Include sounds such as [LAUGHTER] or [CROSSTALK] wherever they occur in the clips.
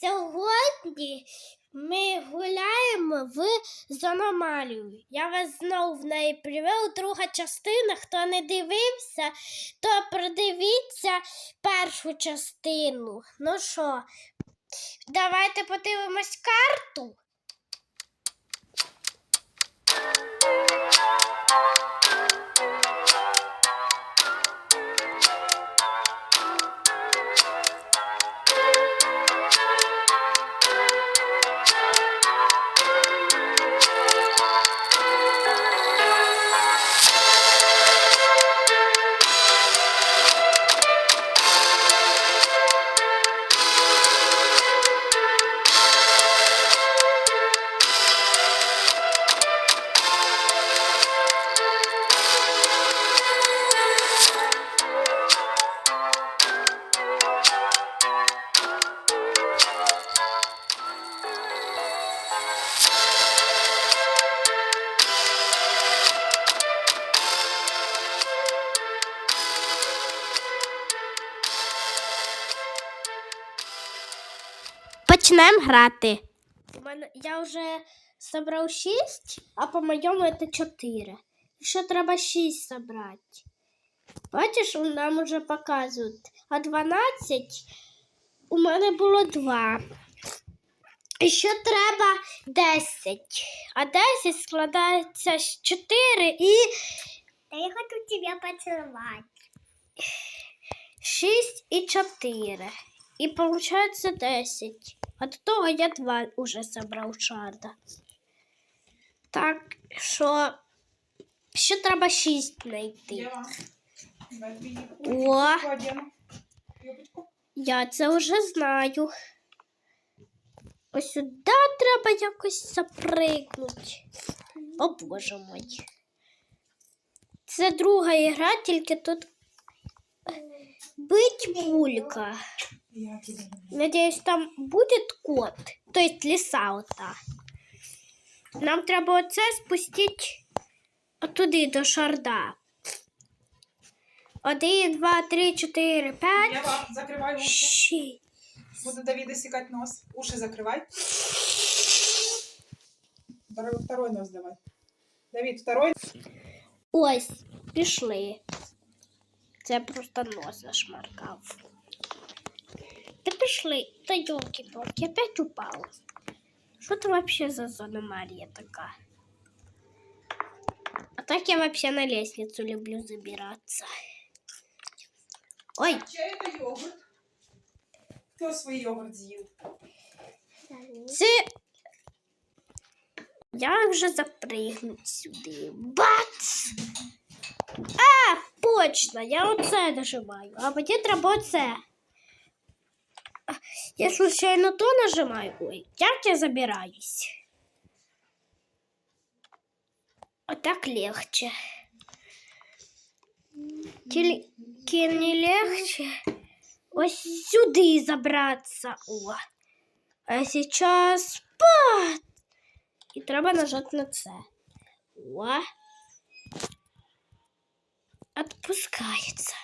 Сьогодні ми гуляємо в зономалію. Я вас знову в неї привів. Друга частина. Хто не дивився, то продивіться першу частину. Ну що, давайте подивимось карту. Почнемо грати. Я вже зібрав 6, а по-моєму це 4. Ще треба 6 зібрати. Бачиш, нам вже показують. А 12 у мене було 2. І ще треба 10. А 10 складається з 4 і Да я хочу тебя поцеловать. 6 і 4. І получается 10. До того я 2 уже забрав шарда. Так що ще треба 6 знайти. О, я це вже знаю. Ось сюди треба якось запригнути. О боже мой. Це друга ігра, тільки тут бить пулька. Я. Надеюсь, там будет кот, то есть лиса ота. Нам треба оце спустити туди до шарда. Один, два, три, чотири, п'ять, Єва, закривай уші. шість. Буду Давида сікати нос. Уші закривай. Второй, второй нос давай. Давид, второй. Ось, пішли. Це просто нос зашмаркав. Та пішли. Та йолки-палки, опять упав. Що це вообще за зона Марія така? А так я вообще на лестницу люблю забираться. Ой, Чей це йогурт? Хто свій йогурт з'їв? це. Я вже запригну сюди. Бац! А, точно, я оце нажимаю. А мені треба оце. А, Я случайно то нажимаю. Ой, як я забираюсь? Отак легче. Тільки не легче. Ось сюди забратися. О. А сейчас спад. І треба нажати на це. О. Отпускається.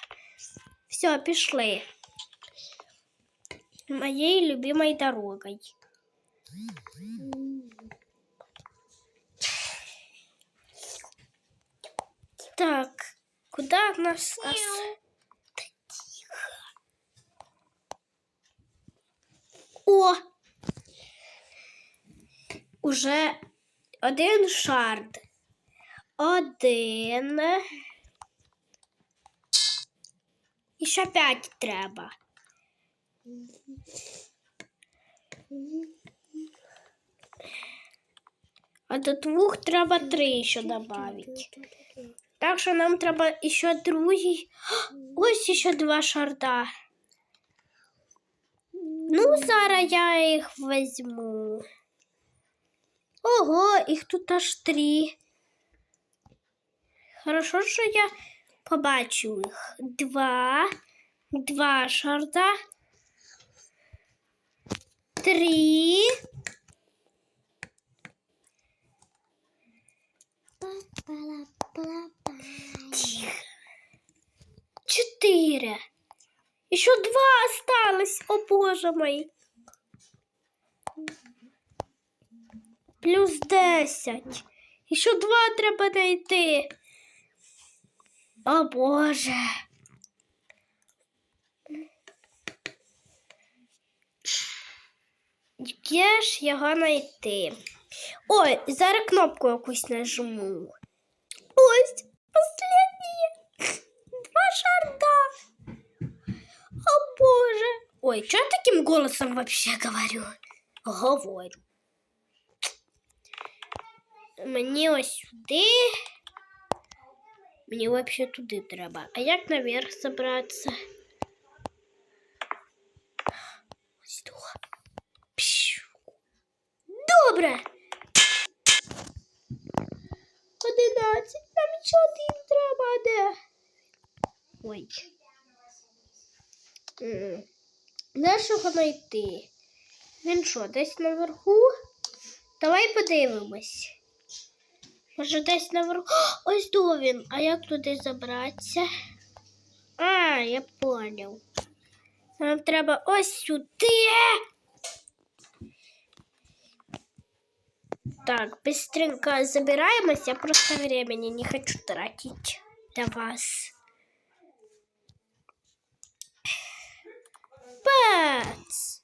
Все, пішли. Моей любимой дорогой. Так, куда нас... Да. О! Уже один шард. Один. І ще п'ять треба. А до двох треба три ще додати. Так що нам треба ще другий. Ось ще два шарда. Ну, зараз я їх візьму. Ого, їх тут аж три. Хорошо, що я побачу їх. Два, два шарда. Три. Тихо. Четыре. Еще два осталось, о боже мой. Плюс 10. І ще два треба знайти. О Боже. Де ж його знайти? Ой, зараз кнопку якусь нажму. Ось, останнє. Два шарда. О Боже. Ой, что я таким голосом вообще говорю? Говорю. Мені ось сюди. Мені вообще туди треба. А як наверх забратися? Ось тут. Добре. Одинадцять. Нам ще один треба, де? Ой. Де ж знайти? Він що, десь наверху? Давай подивимось. Може, десь наверху. [GASPS] Ось до він. А як туди забратися? А, я поняв. Нам треба ось сюди. Так, быстренько забираемся. Я просто времени не хочу тратить до вас. Бац!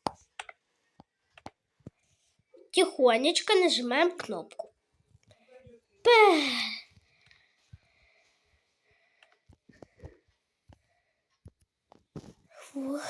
Тихонечко нажимаем кнопку. Б. Фух.